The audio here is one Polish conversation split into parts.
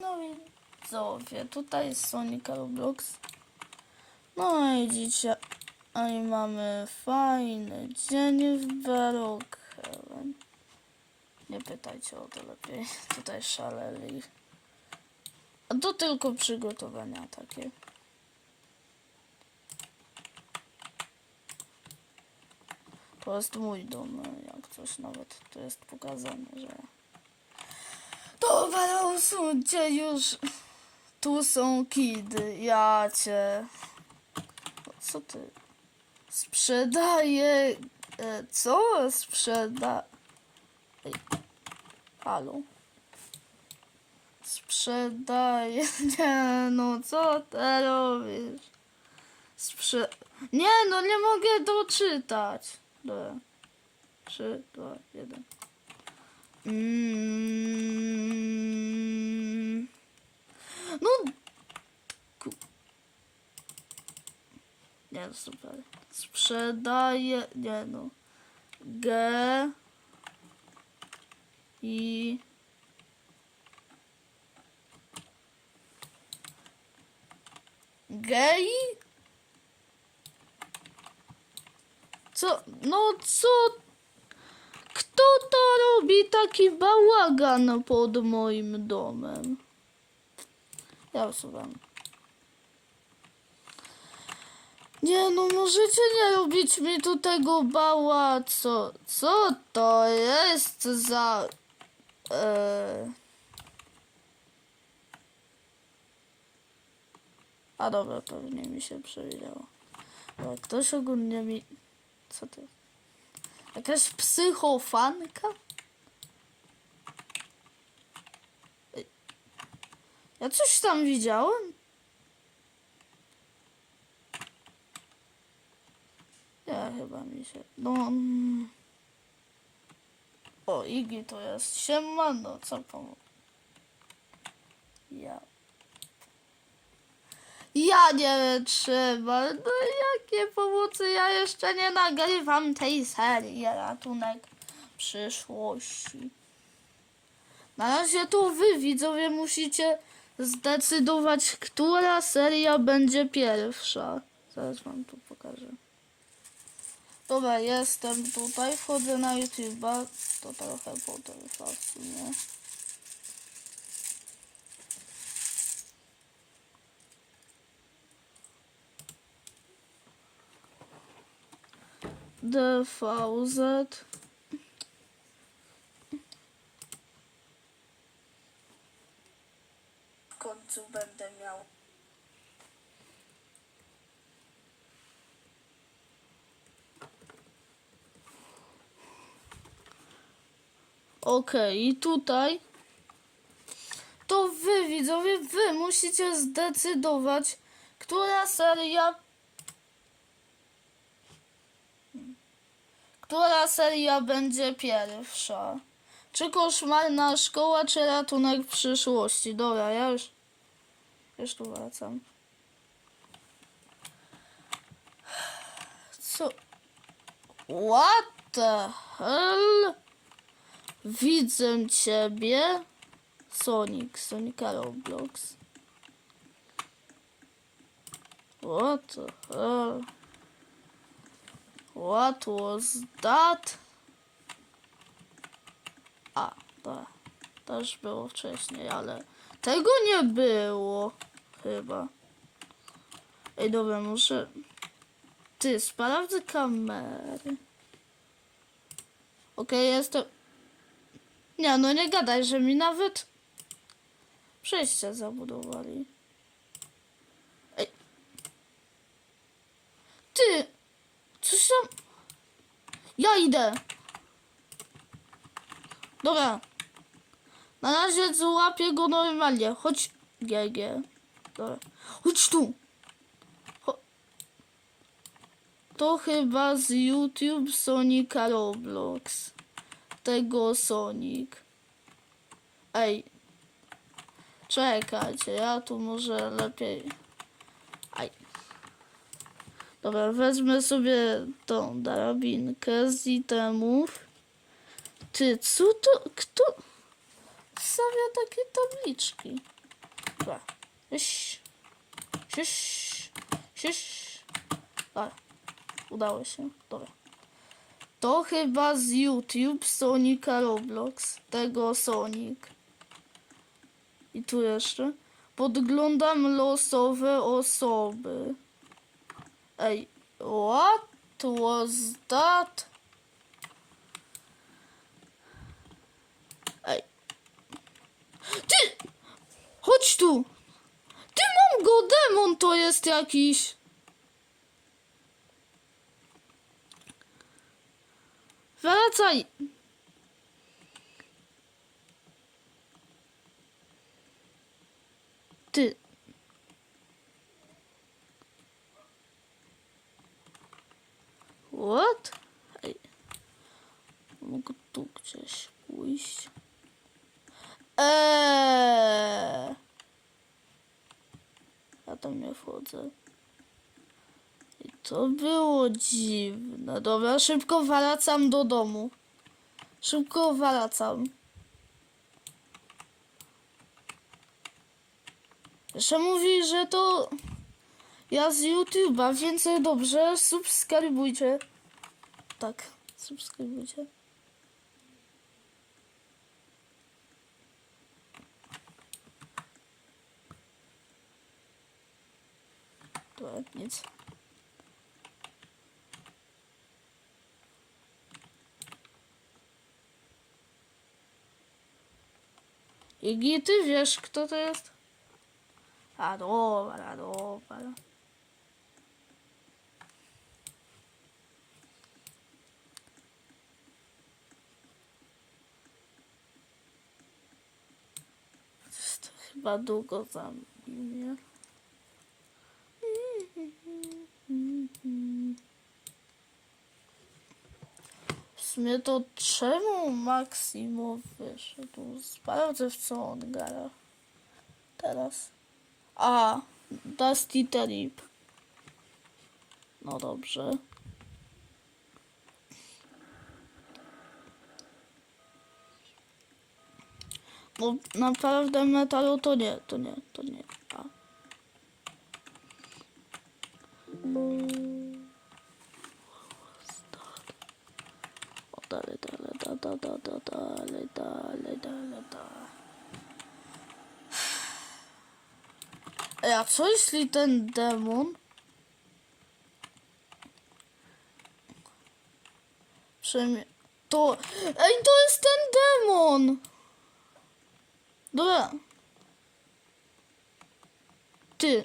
No widzowie, tutaj jest Sonic Roblox. No i dzisiaj i mamy fajny dzień w Brookhaven. Nie pytajcie o to lepiej, tutaj szaleli. A to tylko przygotowania takie. To jest mój dom, jak coś nawet tu jest pokazane, że... Dobra, usuńcie już. Tu są kidy, ja cię. Co ty? Sprzedaję. e, Co? Sprzeda. Ej. Halo. Sprzedaję. Nie, no co ty robisz? Sprze... Nie, no nie mogę doczytać. Dobra. Trzy, dwa, jeden. Mm. No. Nie, super. Sprzedaję. Nie no. G. I. Gej? Co? No co kto to robi taki bałagan pod moim domem? Ja usuwam. Nie no, możecie nie robić mi tu tego bała. Co, co to jest za... E... A dobra, pewnie mi się przewidziało. Ktoś ogólnie mi... Co to jest? Jakaś psychofanka? Ja coś tam widziałem? Ja chyba mi się... No... mm. O, Igi to jest. Siemano, co pomóc? Ja... Ja nie trzeba. No jakie pomocy? Ja jeszcze nie nagrywam tej serii. Ratunek przyszłości. Na razie to wy, widzowie, musicie zdecydować, która seria będzie pierwsza. Zaraz wam tu pokażę. Dobra, jestem tutaj, wchodzę na YouTube'a. To trochę potrwa w sumie. DVZ. W końcu będę miał. Okej, i tutaj to wy, widzowie, wy musicie zdecydować, która seria Która seria będzie pierwsza? Czy koszmarna szkoła, czy ratunek przyszłości? Dobra, ja już, już tu wracam. Co? What the hell? Widzę ciebie. Sonic, Sonika Roblox. What the hell? What was that? A, to też było wcześniej, ale tego nie było chyba. Ej, dobra, muszę... Ty, sprawdzę kamery. Okej, jestem... Nie, no nie gadaj, że mi nawet przejście zabudowali. Ej. Ty! Coś tam... Ja idę. Dobra. Na razie złapię go normalnie. Chodź. GG. Dobra. Chodź tu. Cho- To chyba z YouTube Sonika Roblox. Tego Sonic. Ej. Czekajcie, ja tu może lepiej... Dobra, wezmę sobie tą drabinkę z itemów. Ty, co to? Kto stawia takie tabliczki? Dobra. Iś. Dobra. Udało się. Dobra. To chyba z YouTube Sonika Roblox. Tego Sonic. I tu jeszcze. Podglądam losowe osoby. Ej, what was that? Ej. Ty! Chodź tu! Ty mam go, demon to jest jakiś. Wracaj! Ty. What? Ej. Mogę tu gdzieś pójść. Eee. Ja tam nie wchodzę. I to było dziwne. Dobra, szybko wracam do domu. Szybko wracam. Jeszcze mówi, że to ja z YouTube'a, więc dobrze, subskrybujcie. Tak, subskrybujcie. To nic. Igi, ty wiesz, kto to jest? A dobra, dobra. To chyba długo zaminie. W sumie to czemu Maksimo wyszedł? Sprawdzę w co on gra. Teraz. A, Dusty Trip. No dobrze. No naprawdę metalu to nie, to nie, to nie. A. Dalej, dalej, da, da, da, da, dalej, dalej, dalej, dalej. Ej, a co jeśli ten demon Przemie... To... Ej, to jest ten demon! Dobra. Ty.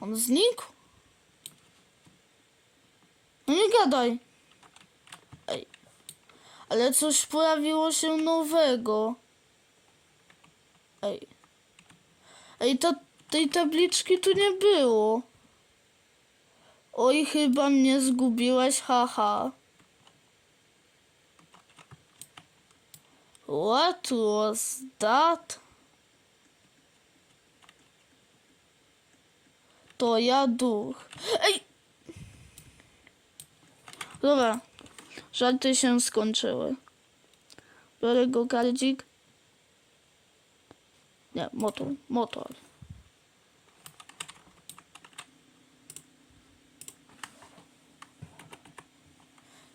On znikł? No nie gadaj. Ej. Ale coś pojawiło się nowego. Ej. Ej, tej tabliczki tu nie było. Oj, chyba mnie zgubiłeś, haha. What was that? To ja duch. Ej! Dobra. Żarty się skończyły. Biorę go gardzik. Nie, motor, motor.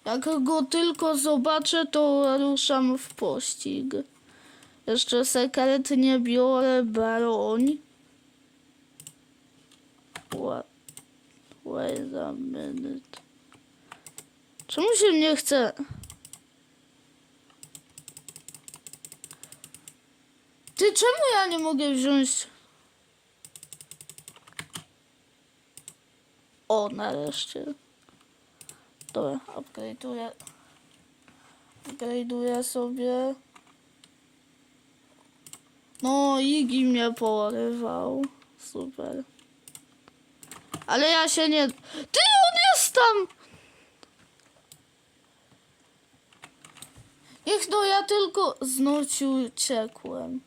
Jak go tylko zobaczę, to ruszam w pościg. Jeszcze sekretnie biorę broń. What? Wait a minute. Czemu się nie chce? Ty, czemu ja nie mogę wziąć? O, nareszcie. Dobra, upgrade'uję. Upgrade'uję sobie. No, Igi mnie porywał. Super. Ale ja się nie... Ty, on jest tam! Niech no ja tylko znów ci uciekłem.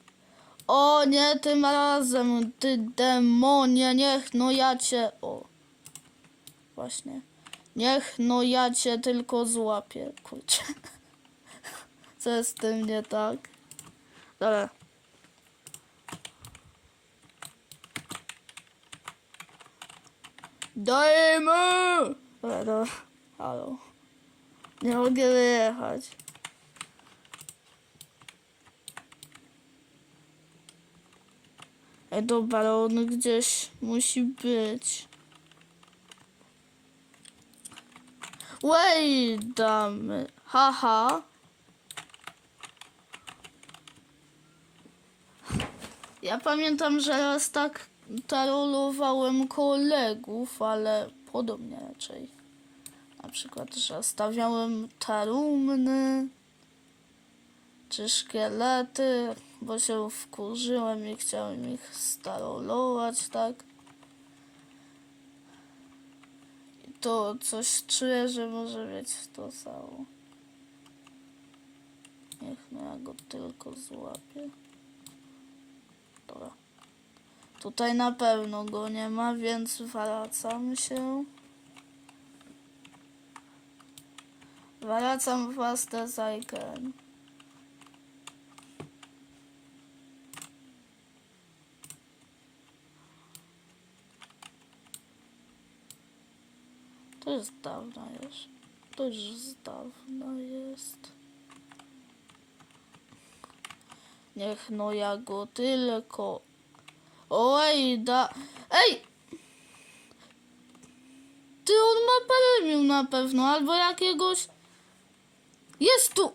O nie, tym razem, ty demonie, niech no ja cię... O, właśnie. Niech no ja cię tylko złapię, kurczę. Co jest z tym nie tak? Dobra. Dajmy! Dobra, dobra. Halo. Nie mogę wyjechać. Ej, dobra, on gdzieś musi być. A minute. Haha. Ja pamiętam, że raz tak tarolowałem kolegów, ale podobnie raczej. Na przykład, że stawiałem tarumny czy szkielety, bo się wkurzyłem i chciałem ich starolować, tak? I to coś czuję, że może mieć to samo. Niech no ja go tylko złapię. Dobra. Tutaj na pewno go nie ma, więc wracam się. Wracam fast as I To jest dawno już. To już z dawna jest. Niech no ja go tylko... Oj, da... Ej! Ty, on ma premium na pewno, albo jakiegoś... Jest tu!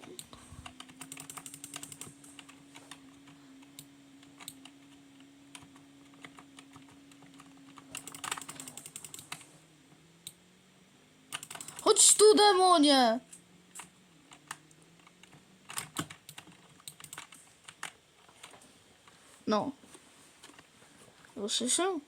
Chodź tu, demonie! No. Ruszy się?